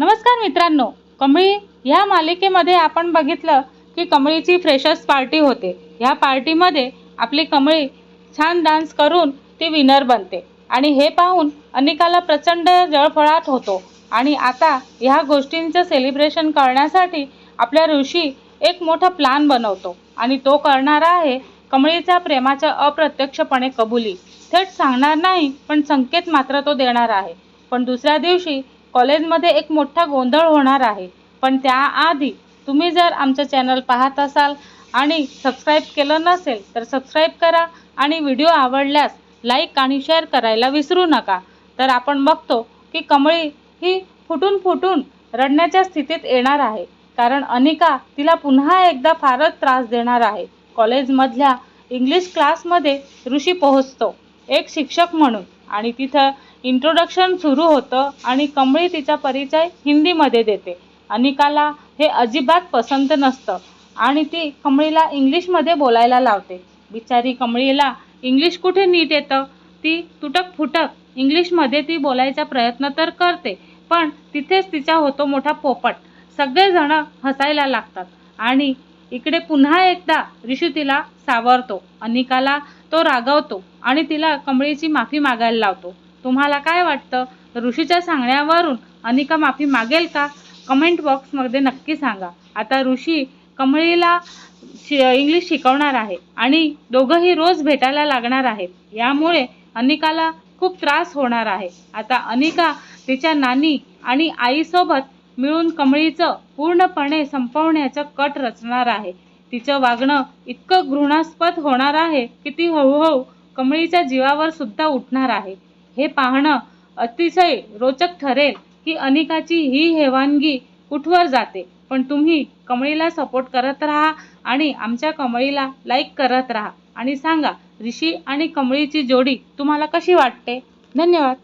नमस्कार मित्रांनो कमळी ह्या मालिकेमध्ये आपण बघितलं की कमळीची फ्रेशर्स पार्टी होते. ह्या पार्टीमध्ये आपली कमळी छान डान्स करून ती विनर बनते. आणि हे पाहून अनिकाला प्रचंड जळफळाट होतो. आणि आता ह्या गोष्टींचं सेलिब्रेशन करण्यासाठी आपल्या ऋषी एक मोठा प्लान बनवतो. आणि तो करणारा आहे कमळीच्या प्रेमाच्या अप्रत्यक्षपणे कबुली. थेट सांगणार नाही पण संकेत मात्र तो देणार आहे. पण दुसऱ्या दिवशी कॉलेजमध्ये एक मोठा गोंधळ होणार आहे. पण त्याआधी तुम्ही जर आमचं चॅनल पाहत असाल आणि सबस्क्राईब केलं नसेल तर सबस्क्राईब करा आणि व्हिडिओ आवडल्यास लाईक आणि शेअर करायला विसरू नका. तर आपण बघतो की कमळी ही फुटून फुटून रडण्याच्या स्थितीत येणार आहे. कारण अनिका तिला पुन्हा एकदा फारच त्रास देणार आहे. कॉलेजमधल्या इंग्लिश क्लासमध्ये ऋषी पोहोचतो. एक शिक्षक म्हणून आणि तिथं इंट्रोडक्शन सुरू होतं आणि कमळी तिचा परिचय हिंदीमध्ये देते. अनिकाला हे अजिबात पसंत नसतं आणि ती कमळीला इंग्लिशमध्ये बोलायला लावते. बिचारी कमळीला इंग्लिश कुठे नीट येतं? ती तुटक फुटक इंग्लिशमध्ये ती बोलायचा प्रयत्न तर करते पण तिथेच तिचा होतो मोठा पोपट. सगळेजण हसायला लागतात आणि इकडे पुन्हा एकदा ऋषू तिला सावरतो. अनिकाला तो रागवतो आणि तिला कमळीची माफी मागायला लावतो. तुम्हाला काय वाटतं? ऋषीच्या सांगण्यावरून अनिका माफी मागेल का? कमेंट बॉक्समध्ये नक्की सांगा. आता ऋषी कमळीला शि इंग्लिश शिकवणार आहे आणि दोघंही रोज भेटायला लागणार आहेत. यामुळे अनिकाला खूप त्रास होणार आहे. आता अनिका तिच्या नानी आणि आईसोबत मिळून कमळीचं पूर्णपणे संपवण्याचं कट रचणार आहे. तिचं वागणं इतकं घृणास्पद होणार आहे की ती हळूहळू कमळीच्या जीवावर सुद्धा उठणार आहे. हे पाहणं अतिशय रोचक ठरेल की अनिकाची ही हेवानगी कुठवर जाते. पण तुम्ही कमळीला सपोर्ट करत राहा आणि आमच्या कमळीला लाईक करत राहा. आणि सांगा ऋषी आणि कमळीची जोडी तुम्हाला कशी वाटते? धन्यवाद.